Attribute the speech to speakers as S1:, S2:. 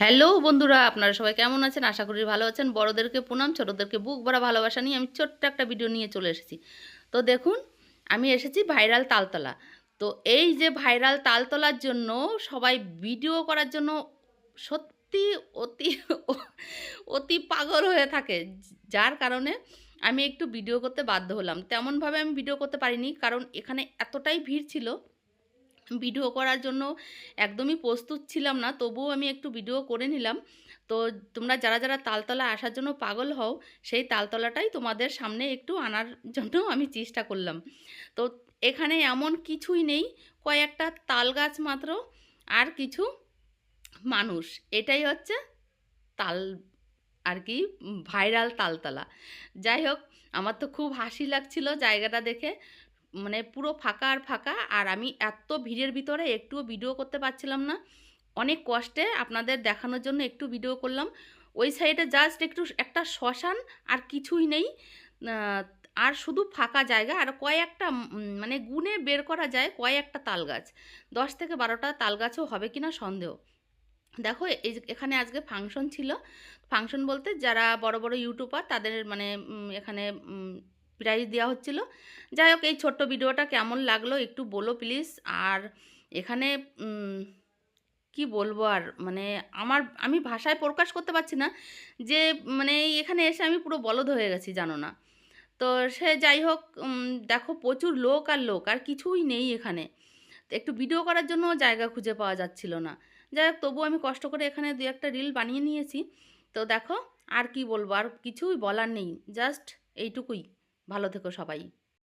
S1: Hello বন্ধুরা, আপনারা সবাই কেমন আছেন? আশা করি ভালো আছেন। বড়দেরকে প্রণাম, ছোটোদেরকে বুক ভরা ভালোবাসা নিয়ে আমি ছোট্ট একটা ভিডিও নিয়ে চলে এসেছি। তো দেখুন, আমি এসেছি ভাইরাল তালতলা। তো এই যে ভাইরাল তালতলার জন্য সবাই ভিডিও করার জন্য সত্যি অতি অতি পাগল হয়ে থাকে। যার কারণে আমি একটু ভিডিও করতে বাধ্য হলাম। তেমনভাবে আমি ভিডিও করতে পারিনি, কারণ এখানে এতটাই ভিড় ছিল ভিডিও করার জন্য একদমই প্রস্তুত ছিলাম না, তবুও আমি একটু ভিডিও করে নিলাম। তো তোমরা যারা যারা তালতলা আসার জন্য পাগল হও, সেই তালতলাটাই তোমাদের সামনে একটু আনার জন্য আমি চেষ্টা করলাম। তো এখানে এমন কিছুই নেই, কয়েকটা তাল গাছ মাত্র আর কিছু মানুষ। এটাই হচ্ছে তাল আর কি ভাইরাল তালতলা। যাই হোক, আমার তো খুব হাসি লাগছিল জায়গাটা দেখে। মানে পুরো ফাঁকা আর ফাঁকা। আর আমি এত ভিড়ের ভিতরে একটুও ভিডিও করতে পারছিলাম না। অনেক কষ্টে আপনাদের দেখানোর জন্য একটু ভিডিও করলাম। ওই সাইডে জাস্ট একটু একটা শ্মশান আর কিছুই নেই। আর শুধু ফাঁকা জায়গা। আর কয়েকটা মানে গুনে বের করা যায় কয়েকটা তাল গাছ দশ থেকে বারোটা তাল গাছও হবে কিনা সন্দেহ। দেখো, এই এখানে আজকে ফাংশন ছিল। ফাংশন বলতে যারা বড় বড় ইউটিউবার তাদের মানে এখানে প্রাইজ দেওয়া হচ্ছিল। যাই হোক, এই ছোট্ট ভিডিওটা কেমন লাগল একটু বলো প্লিজ আর এখানে কি বলব আর মানে আমার, আমি ভাষায় প্রকাশ করতে পারছি না যে মানে এখানে এসে আমি পুরো বলদ হয়ে গেছি, জানো না। তো সে যাই হোক দেখো প্রচুর লোক আর লোক, আর কিছুই নেই এখানে। একটু ভিডিও করার জন্য জায়গা খুঁজে পাওয়া যাচ্ছিল না। যাই হোক, তবুও আমি কষ্ট করে এখানে দু একটা রিল বানিয়ে নিয়েছি। তো দেখো, আর কি বলব, আর কিছুই বলার নেই জাস্ট এইটুকুই। ভালো থেকো সবাই।